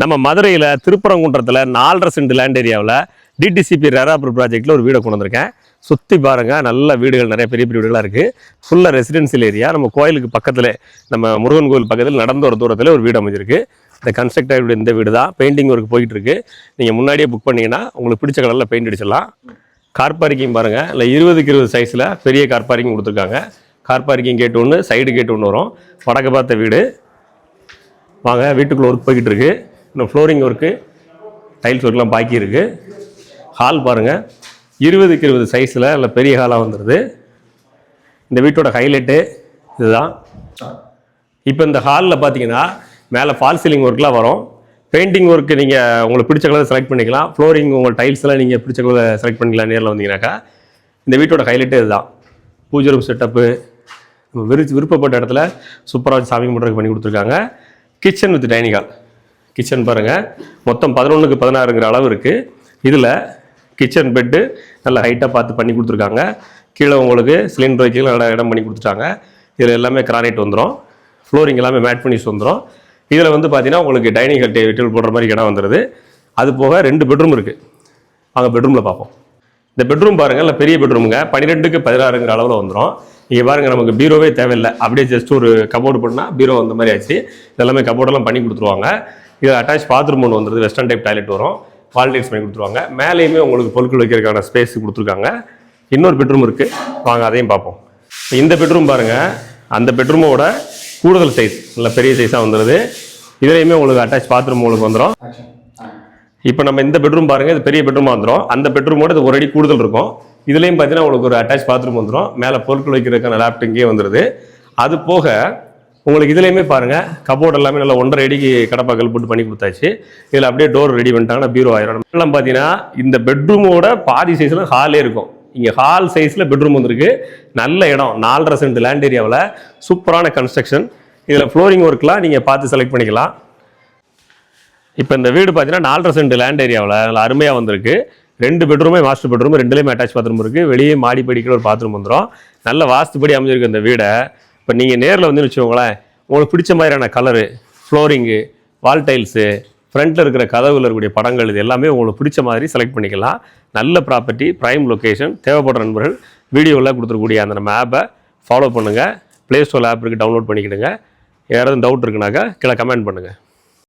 நம்ம மதுரையில் திருப்பரங்குன்றத்தில் நாலரை சென்ட் லேண்ட் ஏரியாவில் டிடிசிபி ரேராபுர் ப்ராஜெக்டில் ஒரு வீடை கொண்டு வந்திருக்கேன். சுற்றி பாருங்கள் நல்ல வீடுகள் நிறைய பெரிய பெரிய வீடுகளாக இருக்குது ஃபுல்லாக ரெசிடென்சியல் ஏரியா நம்ம கோயிலுக்கு பக்கத்தில் நம்ம முருகன் கோயில் பக்கத்தில் நடந்து ஒரு தூரத்தில் ஒரு வீடு அமைஞ்சிருக்கு. இந்த கன்ஸ்ட்ரக்ட் ஆகிய இந்த வீடு தான் பெயிண்டிங் ஒர்க் போயிட்டு இருக்கு. நீங்கள் முன்னாடியே புக் பண்ணீங்கன்னா உங்களுக்கு பிடிச்ச கலரில் பெயிண்ட் அடிச்சிடலாம். கார் பார்க்கிங் பாருங்கள் இல்லை இருபதுக்கு இருபது சைஸில் பெரிய கார் பார்க்கிங் கொடுத்துருக்காங்க. கார் பார்க்கிங் கேட் ஒன்று சைடு கேட் ஒன்று வரும். வடக்கு பார்த்த வீடு. வாங்க வீட்டுக்குள்ளே ஒர்க் போய்கிட்டு இருக்குது இன்னும் ஃப்ளோரிங் ஒர்க்கு டைல்ஸ் ஒர்க்லாம் பாக்கி இருக்குது ஹால் பாருங்கள் இருபதுக்கு இருபது சைஸில் இல்லை பெரிய ஹாலாக வந்துடுது இந்த வீட்டோட ஹைலைட்டு இதுதான். இப்போ இந்த ஹாலில் பார்த்தீங்கன்னா மேலே ஃபால் சீலிங் ஒர்க்லாம் வரும். பெயிண்டிங் ஒர்க்கு நீங்கள் உங்களுக்கு பிடிச்ச கலரை செலக்ட் பண்ணிக்கலாம். ஃப்ளோரிங் உங்கள் டைல்ஸ்லாம் நீங்கள் பிடிச்ச கலரை செலக்ட் பண்ணிக்கலாம் நேரில் வந்தீங்கன்னாக்கா இந்த வீட்டோட ஹைலைட்டே இதுதான். பூஜை ரூம் செட்டப்பு விரு விருப்பப்பட்ட இடத்துல சூப்பராக சாமி கும்பிட்றதுக்கு பண்ணி கொடுத்துருக்காங்க. Kitchen with dining hall kitchen பாருங்கள் மொத்தம் பதினொன்றுக்கு பதினாறுங்கிற அளவு இருக்குது இதில் கிச்சன் பெட்டு நல்ல ஹைட்டாக பார்த்து பண்ணி கொடுத்துருக்காங்க. கீழே உங்களுக்கு சிலிண்டர் வைக்க நல்லா இடம் பண்ணி கொடுத்துட்டாங்க. இதில் எல்லாமே கிரானைட் வந்துடும் ஃப்ளோரிங் எல்லாமே மேட் பண்ணி வந்துடும் இதில் வந்து பார்த்தீங்கன்னா உங்களுக்கு டைனிங் ஹால் டேபிள் போடுற மாதிரி இடம் வந்துடுது அது போக ரெண்டு பெட்ரூம் இருக்குது அங்கே பெட்ரூமில் பார்ப்போம். இந்த பெட்ரூம் பாருங்கள் இல்லை பெரிய பெட்ரூமுங்க பன்னிரெண்டுக்கு பதினாறுங்கிற அளவில் வந்துடும் இங்கே பாருங்கள் நமக்கு பீரோவே தேவையில்லை. அப்படியே ஜஸ்ட் ஒரு கபோர்டு பண்ணால் பீரோ வந்த மாதிரி ஆச்சு இதெல்லாமே கபோர்டெல்லாம் பண்ணி கொடுத்துருவாங்க. இது அட்டாச் பாத்ரூம் ஒன்று வந்துருது வெஸ்டர்ன் டைப் டாய்லெட் வரும். வால்டைல்ஸ் பண்ணி கொடுத்துருவாங்க. மேலேயுமே உங்களுக்கு பொருட்கள் வைக்கிறதுக்கான ஸ்பேஸ் கொடுத்துருக்காங்க. இன்னொரு பெட்ரூம் இருக்குது வாங்க அதையும் பார்ப்போம். இந்த பெட்ரூம் பாருங்க. அந்த பெட்ரூமோட கூடுதல் சைஸ் நல்ல பெரிய சைஸாக வந்துடுது இதுலேயுமே உங்களுக்கு அட்டாச் பாத்ரூம் உங்களுக்கு வந்துடும் இப்போ நம்ம இந்த பெட்ரூம் பாருங்கள் இது பெரிய பெட்ரூமாக வந்துடும் அந்த பெட்ரூமோட இது ஒரு அடி கூடுதல் இருக்கும். இதுலேயும் பார்த்தீங்கன்னா உங்களுக்கு ஒரு அட்டாச் பாத்ரூம் வந்துடும் மேலே பொருட்கள் வைக்கிறதுக்கான லேப்ட் இங்கேயே வந்துடுது அது போக உங்களுக்கு இதுலேயுமே பாருங்கள் கபோர்ட் எல்லாமே நல்லா ஒன்றரை அடிக்கு கடப்பாக்கல் போட்டு பண்ணி கொடுத்தாச்சு. இதில் அப்படியே டோர் ரெடி பண்ணிட்டாங்கன்னா பீரோ ஆயிரும். எல்லாம் பார்த்தீங்கன்னா இந்த பெட்ரூமோட பாதி சைஸில் ஹாலே இருக்கும். இங்கே ஹால் சைஸில் பெட்ரூம் வந்திருக்கு. நல்ல இடம் நாலரை சென்ட் லேண்ட் ஏரியாவில் சூப்பரான கன்ஸ்ட்ரக்ஷன் இதில் ஃப்ளோரிங் ஒர்க்லாம் நீங்கள் பார்த்து செலக்ட் பண்ணிக்கலாம். இப்போ இந்த வீடு பார்த்தீங்கன்னா நாலரை சென்ட் லேண்ட் ஏரியாவில் நல்லா அருமையாக வந்திருக்கு. ரெண்டு பெட்ரூமே மாஸ்டர் பெட்ரூம் ரெண்டுலேயுமே அட்டாச் பாத்ரூம் இருக்குது வெளியே மாடி படிக்கிற ஒரு பாத்ரூம் வந்துடும் நல்ல வாஸ்துபடி அமைஞ்சிருக்கு இந்த வீடை. இப்போ நீங்கள் நேரில் வந்து வச்சுக்கோங்களேன் உங்களுக்கு பிடிச்ச மாதிரியான கலரு ஃப்ளோரிங்கு வால் டைல்ஸு ஃப்ரண்ட்டில் இருக்கிற கதவுல இருக்கக்கூடிய படங்கள் இது எல்லாமே உங்களுக்கு பிடிச்ச மாதிரி செலக்ட் பண்ணிக்கலாம். நல்ல ப்ராப்பர்ட்டி ப்ரைம் லொக்கேஷன் தேவைப்படுற நண்பர்கள் வீடியோவில் கொடுத்துருக்கூடிய அந்த நம்ம ஆப்பை ஃபாலோ பண்ணுங்கள் ப்ளே ஸ்டோர் ஆப் இருக்குது டவுன்லோட் பண்ணிக்கிடுங்க. யாராவது டவுட் இருக்குனாக்கா கீழே கமெண்ட் பண்ணுங்கள்